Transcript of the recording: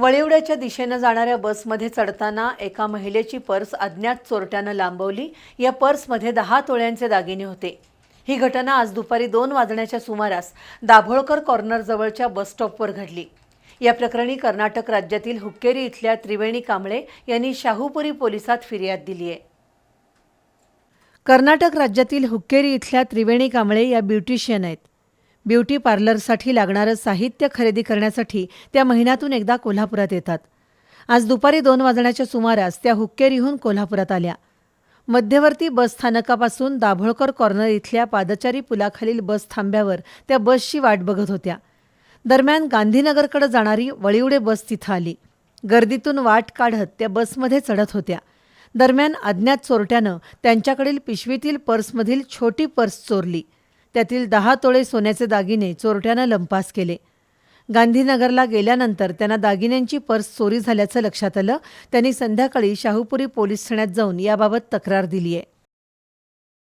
वळिवड्याच्या दिशेनं जाणाऱ्या बसमध्ये चढताना एका महिलेची पर्स अज्ञात चोरट्यानं लांबवली. या पर्समध्ये दहा तोळ्यांचे दागिने होते. ही घटना आज दुपारी दोन वाजण्याच्या सुमारास दाभोळकर कॉर्नरजवळच्या बसस्टॉपवर घडली. या प्रकरणी कर्नाटक राज्यातील हुक्केरी इथल्या त्रिवेणी कांबळे यांनी शाहूपुरी पोलिसात फिर्याद दिली आहे. कर्नाटक राज्यातील हुक्केरी इथल्या त्रिवेणी कांबळे या ब्युटिशियन आहेत. ब्युटी पार्लरसाठी लागणारं साहित्य खरेदी करण्यासाठी त्या महिन्यातून एकदा कोल्हापुरात येतात. आज दुपारी दोन वाजण्याच्या सुमारास त्या हुक्केरीहून कोल्हापुरात आल्या. मध्यवर्ती बस स्थानकापासून दाभोळकर कॉर्नर इथल्या पादचारी पुलाखालील बस थांब्यावर त्या बसची वाट बघत होत्या. दरम्यान गांधीनगरकडे जाणारी वळिवडे बस तिथं आली. गर्दीतून वाट काढत त्या बसमध्ये चढत होत्या. दरम्यान अज्ञात चोरट्यानं त्यांच्याकडील पिशवीतील पर्समधील छोटी पर्स चोरली. त्यातील दहा तोळे सोन्याचे दागिने चोरट्यानं लंपास केले. गांधीनगरला गेल्यानंतर त्यांना दागिन्यांची पर्स चोरी झाल्याचं लक्षात आलं. त्यांनी संध्याकाळी शाहूपुरी पोलीस ठाण्यात जाऊन याबाबत तक्रार दिली आहे